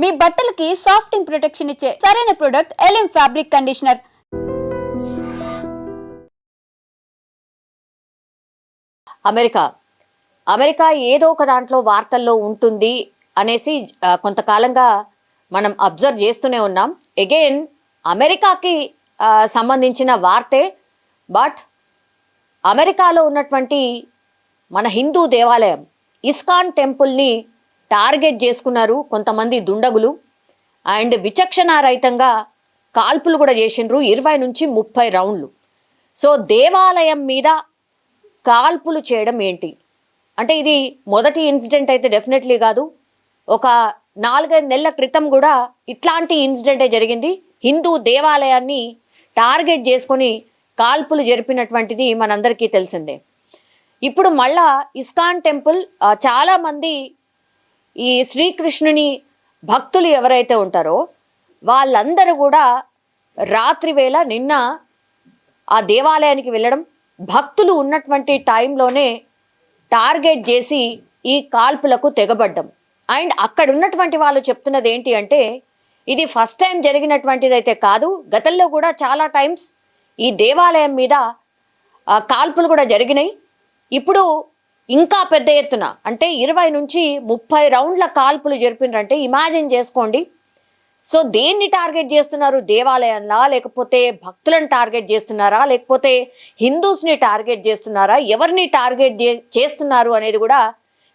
మీ బట్టలకి సాఫ్టింగ్ ప్రొటెక్షన్ ఇచ్చే సరైన ప్రొడక్ట్ ఎలిం ఫ్యాబ్రిక్ కండిషనర్ అమెరికా. అమెరికా ఏదో ఒక దాంట్లో వార్తల్లో ఉంటుంది అనేసి కొంతకాలంగా మనం అబ్జర్వ్ చేస్తూనే ఉన్నాం. అగైన్ అమెరికాకి సంబంధించిన వార్తే బట్ అమెరికాలో ఉన్నటువంటి మన హిందూ దేవాలయం ఇస్కాన్ టెంపుల్ని టార్గెట్ చేసుకున్నారు కొంతమంది దుండగులు. అండ్ విచక్షణారహితంగా కాల్పులు కూడా చేసిండ్రు ఇరవై నుంచి ముప్పై రౌండ్లు. సో దేవాలయం మీద కాల్పులు చేయడం ఏంటి? అంటే ఇది మొదటి ఇన్సిడెంట్ అయితే డెఫినెట్లీ కాదు. ఒక నాలుగైదు నెలల క్రితం కూడా ఇట్లాంటి ఇన్సిడెంటే జరిగింది. హిందూ దేవాలయాన్ని టార్గెట్ చేసుకొని కాల్పులు జరిపినటువంటిది మనందరికీ తెలిసిందే. ఇప్పుడు మళ్ళా ఇస్కాన్ టెంపుల్ చాలామంది ఈ శ్రీకృష్ణుని భక్తులు ఎవరైతే ఉంటారో వాళ్ళందరూ కూడా రాత్రి వేళ నిన్న ఆ దేవాలయానికి వెళ్ళడం భక్తులు ఉన్నటువంటి టైంలోనే టార్గెట్ చేసి ఈ కాల్పులకు తెగబడ్డం. అండ్ అక్కడ ఉన్నటువంటి వాళ్ళు చెప్తున్నది ఏంటి అంటే ఇది ఫస్ట్ టైం జరిగినటువంటిది అయితే కాదు గతంలో కూడా చాలా టైమ్స్ ఈ దేవాలయం మీద ఆ, కాల్పులు కూడా జరిగినాయి. ఇప్పుడు ఇంకా పెద్ద ఎత్తున అంటే ఇరవై నుంచి ముప్పై రౌండ్ల కాల్పులు జరిపినారంటే ఇమాజిన్ చేసుకోండి. సో దేన్ని టార్గెట్ చేస్తున్నారు? దేవాలయంలా లేకపోతే భక్తులను టార్గెట్ చేస్తున్నారా? లేకపోతే హిందూస్ని టార్గెట్ చేస్తున్నారా? ఎవరిని టార్గెట్ చే- చేస్తున్నారు అనేది కూడా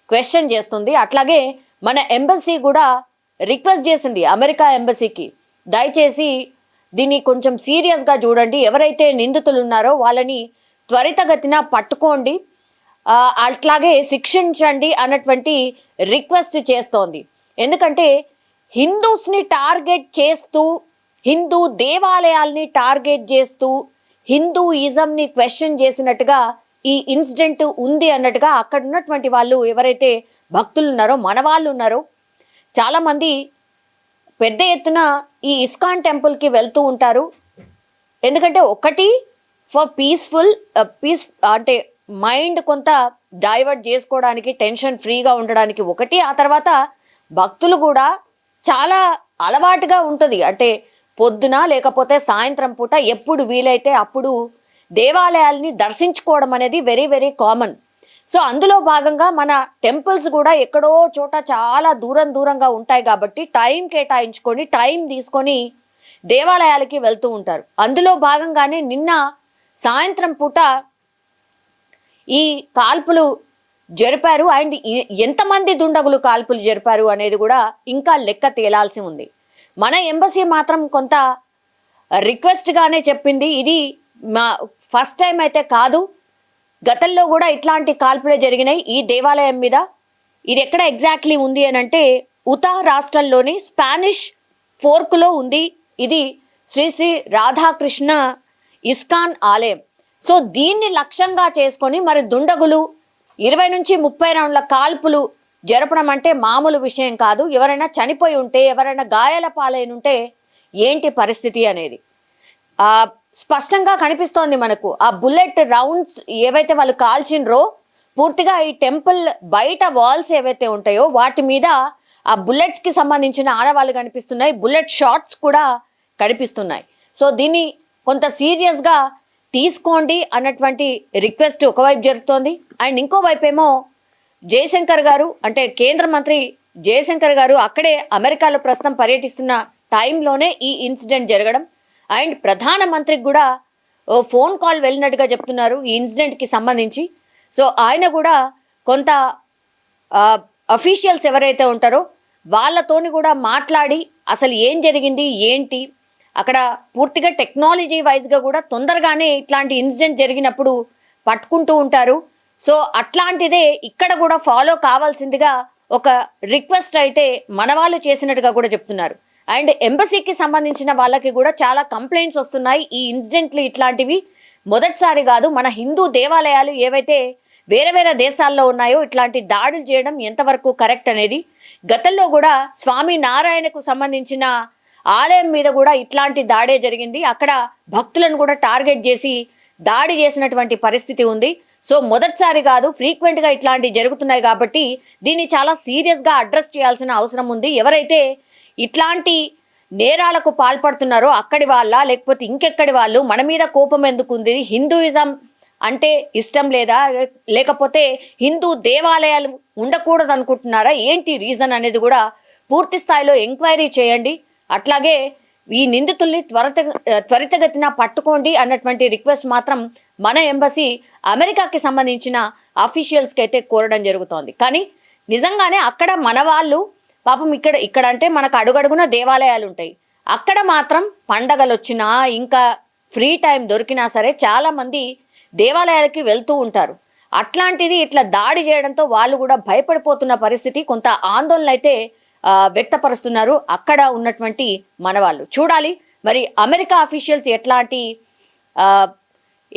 క్వశ్చన్ చేస్తుంది. అట్లాగే మన ఎంబసీ కూడా రిక్వెస్ట్ చేసింది అమెరికా ఎంబసీకి. దయచేసి దీన్ని కొంచెం సీరియస్గా చూడండి. ఎవరైతే నిందితులు ఉన్నారో వాళ్ళని త్వరితగతిన పట్టుకోండి. అట్లాగే శిక్షించండి అన్నటువంటి రిక్వెస్ట్ చేస్తోంది. ఎందుకంటే హిందూస్ని టార్గెట్ చేస్తూ హిందూ దేవాలయాల్ని టార్గెట్ చేస్తూ హిందూయిజంని క్వశ్చన్ చేసినట్టుగా ఈ ఇన్సిడెంట్ ఉంది అన్నట్టుగా అక్కడ ఉన్నటువంటి వాళ్ళు ఎవరైతే భక్తులు ఉన్నారో మన వాళ్ళు ఉన్నారో చాలామంది పెద్ద ఎత్తున ఈ ఇస్కాన్ టెంపుల్కి వెళ్తూ ఉంటారు. ఎందుకంటే ఒకటి ఫర్ పీస్ఫుల్ పీస్ అంటే మైండ్ కొంత డైవర్ట్ చేసుకోవడానికి టెన్షన్ ఫ్రీగా ఉండడానికి ఒకటి. ఆ తర్వాత భక్తులు కూడా చాలా అలవాటుగా ఉంటుంది. అంటే పొద్దున లేకపోతే సాయంత్రం పూట ఎప్పుడు వీలైతే అప్పుడు దేవాలయాల్ని దర్శించుకోవడం అనేది వెరీ వెరీ కామన్ సో అందులో భాగంగా మన టెంపుల్స్ కూడా ఎక్కడో చోట చాలా దూరం దూరంగా ఉంటాయి కాబట్టి టైం కేటాయించుకొని టైం తీసుకొని దేవాలయాలకి వెళ్తూ ఉంటారు. అందులో భాగంగానే నిన్న సాయంత్రం పూట ఈ కాల్పులు జరిపారు. అండ్ ఎంతమంది దుండగులు కాల్పులు జరిపారు అనేది కూడా ఇంకా లెక్క తేలాల్సి ఉంది. మన ఎంబసీ మాత్రం కొంత రిక్వెస్ట్గానే చెప్పింది. ఇది మా ఫస్ట్ టైం అయితే కాదు. గతంలో కూడా ఇట్లాంటి కాల్పులే జరిగినాయి. ఈ దేవాలయం మీద ఇది ఎక్కడ ఎగ్జాక్ట్లీ ఉంది అని అంటే ఉతా రాష్ట్రంలోని స్పానిష్ పోర్కులో ఉంది. ఇది శ్రీ శ్రీ రాధాకృష్ణ ఇస్కాన్ ఆలయం. సో దీన్ని లక్ష్యంగా చేసుకొని మరి దుండగులు ఇరవై నుంచి ముప్పై రౌండ్ల కాల్పులు జరపడం అంటే మామూలు విషయం కాదు. ఎవరైనా చనిపోయి ఉంటే ఎవరైనా గాయాల పాలైన ఉంటే ఏంటి పరిస్థితి అనేది? ఆ స్పష్టంగా కనిపిస్తోంది మనకు. ఆ బుల్లెట్ రౌండ్స్ ఏవైతే వాళ్ళు కాల్చిండ్రో పూర్తిగా ఈ టెంపుల్ బయట వాల్స్ ఏవైతే ఉంటాయో వాటి మీద ఆ బుల్లెట్స్కి సంబంధించిన ఆనవాళ్ళు కనిపిస్తున్నాయి. బుల్లెట్ షాట్స్ కూడా కనిపిస్తున్నాయి. సో దీన్ని కొంత సీరియస్గా తీసుకోండి అన్నటువంటి రిక్వెస్ట్ ఒకవైపు జరుగుతోంది. అండ్ ఇంకోవైపు ఏమో జయశంకర్ గారు అంటే కేంద్ర మంత్రి జయశంకర్ గారు అక్కడే అమెరికాలో ప్రస్తుతం పర్యటిస్తున్న టైంలోనే ఈ ఇన్సిడెంట్ జరగడం. అండ్ ప్రధానమంత్రికి కూడా ఓ ఫోన్ కాల్ వెళ్ళినట్టుగా చెప్తున్నారు ఈ ఇన్సిడెంట్కి సంబంధించి. సో ఆయన కూడా కొంత అఫీషియల్స్ ఎవరైతే ఉంటారో వాళ్ళతోని కూడా మాట్లాడి అసలు ఏం జరిగింది ఏంటి అక్కడ పూర్తిగా టెక్నాలజీ వైజ్గా కూడా తొందరగానే ఇట్లాంటి ఇన్సిడెంట్ జరిగినప్పుడు పట్టుకుంటూ ఉంటారు. సో అట్లాంటిదే ఇక్కడ కూడా ఫాలో కావాల్సిందిగా ఒక రిక్వెస్ట్ అయితే మన వాళ్ళు చేసినట్టుగా కూడా చెప్తున్నారు. అండ్ ఎంబసీకి సంబంధించిన వాళ్ళకి కూడా చాలా కంప్లైంట్స్ వస్తున్నాయి. ఈ ఇన్సిడెంట్లు ఇట్లాంటివి మొదటిసారి కాదు మన హిందూ దేవాలయాలు ఏవైతే వేరే వేరే దేశాల్లో ఉన్నాయో ఇట్లాంటి దాడులు చేయడం ఎంతవరకు కరెక్ట్ అనేది గతంలో కూడా స్వామి నారాయణకు సంబంధించిన ఆలయం మీద కూడా ఇట్లాంటి దాడే జరిగింది. అక్కడ భక్తులను కూడా టార్గెట్ చేసి దాడి చేసినటువంటి పరిస్థితి ఉంది. సో మొదటిసారి కాదు ఫ్రీక్వెంట్గా ఇట్లాంటివి జరుగుతున్నాయి కాబట్టి దీన్ని చాలా సీరియస్గా అడ్రస్ చేయాల్సిన అవసరం ఉంది. ఎవరైతే ఇట్లాంటి నేరాలకు పాల్పడుతున్నారో అక్కడి వాళ్ళ లేకపోతే ఇంకెక్కడి వాళ్ళు మన మీద కోపం ఎందుకుంది హిందూయిజం అంటే ఇష్టం లేదా? లేకపోతే హిందూ దేవాలయాలు ఉండకూడదు అనుకుంటున్నారా ఏంటి రీజన్ అనేది కూడా పూర్తి స్థాయిలో ఎంక్వైరీ చేయండి. అట్లాగే ఈ నిందితుల్ని త్వరిత త్వరితగతిన పట్టుకోండి అన్నటువంటి రిక్వెస్ట్ మాత్రం మన ఎంబసీ అమెరికాకి సంబంధించిన అఫీషియల్స్కి అయితే కోరడం జరుగుతోంది. కానీ నిజంగానే అక్కడ మన వాళ్ళు పాపం ఇక్కడ ఇక్కడ అంటే మనకు అడుగడుగున దేవాలయాలు ఉంటాయి అక్కడ మాత్రం పండగలు వచ్చినా ఇంకా ఫ్రీ టైం దొరికినా సరే చాలామంది దేవాలయాలకి వెళ్తూ ఉంటారు. అట్లాంటిది ఇట్లా దాడి చేయడంతో వాళ్ళు కూడా భయపడిపోతున్న పరిస్థితి కొంత ఆందోళన అయితే వ్యక్తపరుస్తున్నారు. అక్కడ ఉన్నటువంటి మన వాళ్ళు చూడాలి. మరి అమెరికా అఫీషియల్స్ ఎట్లాంటి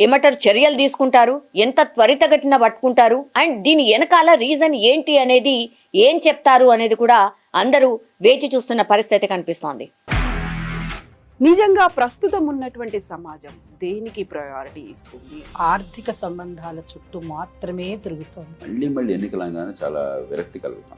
ఏమంటారు చర్యలు తీసుకుంటారు? ఎంత త్వరితగతిన పట్టుకుంటారు? అండ్ దీని వెనకాల రీజన్ ఏంటి అనేది ఏం చెప్తారు అనేది కూడా అందరూ వేచి చూస్తున్న పరిస్థితి కనిపిస్తోంది. నిజంగా ప్రస్తుతం ఉన్నటువంటి సమాజం దేనికి ప్రయారిటీ ఇస్తుంది? ఆర్థిక సంబంధాల చుట్టూ మాత్రమే తిరుగుతోంది. మళ్ళీ మళ్ళీ ఎన్నికలంగానే చాలా విరక్తి కలుగుతాం